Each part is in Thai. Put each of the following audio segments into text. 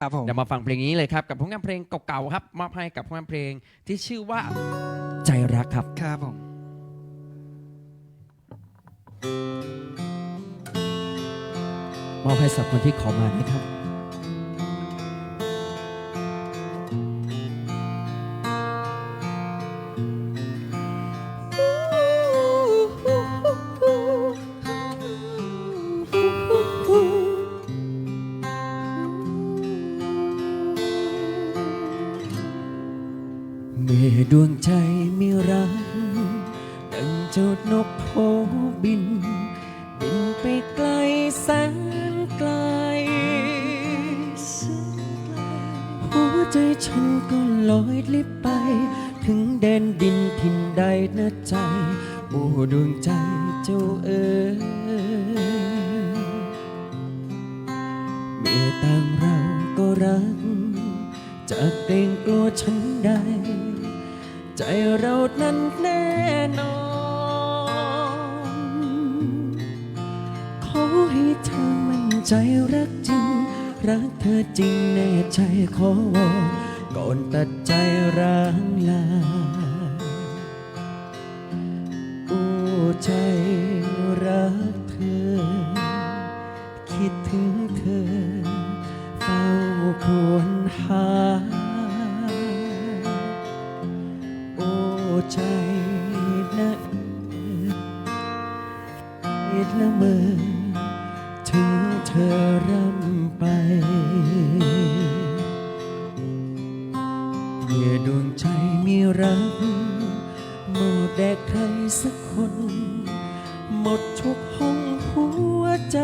ครับผมเดี๋ยวมาฟังเพลงนี้เลยครับ กับผลงานเพลงเก่าๆครับมอบให้กับผลงานเพลงที่ชื่อว่าใจรักครับ ครับผม มอบให้สับคนที่ขอมานะครับ อดวงใจมีรักดังจ้านกโพบิน บินไปไกลแสนไกล หัวใจฉันก็ลอยลิบไป ถึงแดนดินทินใดนะใจโอ้ดวงใจเจ้าเอ๋ยเมื่อต่างเราก็รักจะเกรงกลัวฉันใด ใจเรานั้นแน่นอน ขอให้เธอมั่นใจรักจริง รักเธอจริงแน่ใจขอวอนก่อนตัดใจร้างลาอู้ใจ ใจนะเอ็ดละเมอถึงเธอร่ำไปเมื่อดวงใจมีรักหมอบแด่ใครสักคน หมดทุกห้องหัวใจ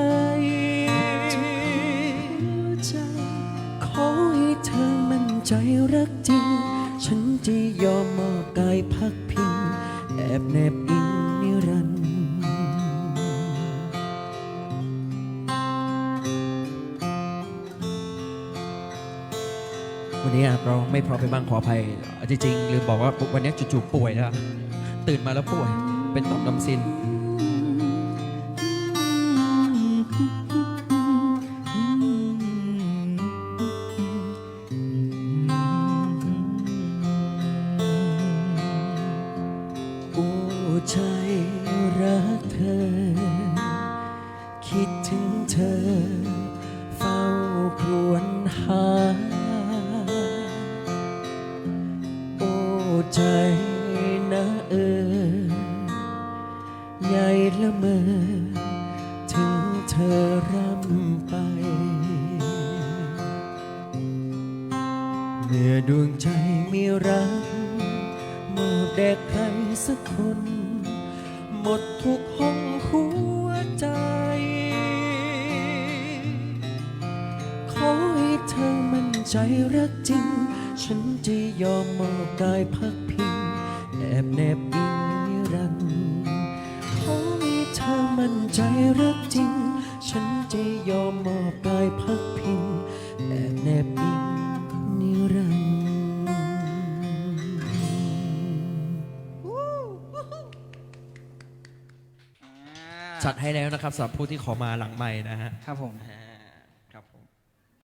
ขอให้เธอมั่นใจรักจริง ฉันจะยอมมอบกายพักพิง แอบแนบอิงนิรันดร์วันนี้อาจเราไม่พร้อมไปบ้างขออภัย จริงๆลืมบอกว่าวันนี้จู่ๆป่วยนะตื่นมาแล้วป่วย เป็นต่อมน้ำซิน ใจรักเธอ คิดถึงเธอ เฝ้าครวญหา โอ้ใจนะเออใหญ่ละเมอ ถึงเธอร่ำไป เมื่อดวงใจมีรักมอบแด่ใครสักคน หมดทุกห้องหัวใจ ขอให้เธอมั่นใจรักจริง ฉันจะยอมมอบกายพักพิงแอบแนบอิงนิรันดร์ขอให้เธอมั่นใจรักจริง ฉันจะยอมมอบกายพักพิงแอบแนบอิง จัดให้แล้วนะครับสำหรับผู้ที่ขอมาหลังใหม่นะฮะ ครับผมอ่า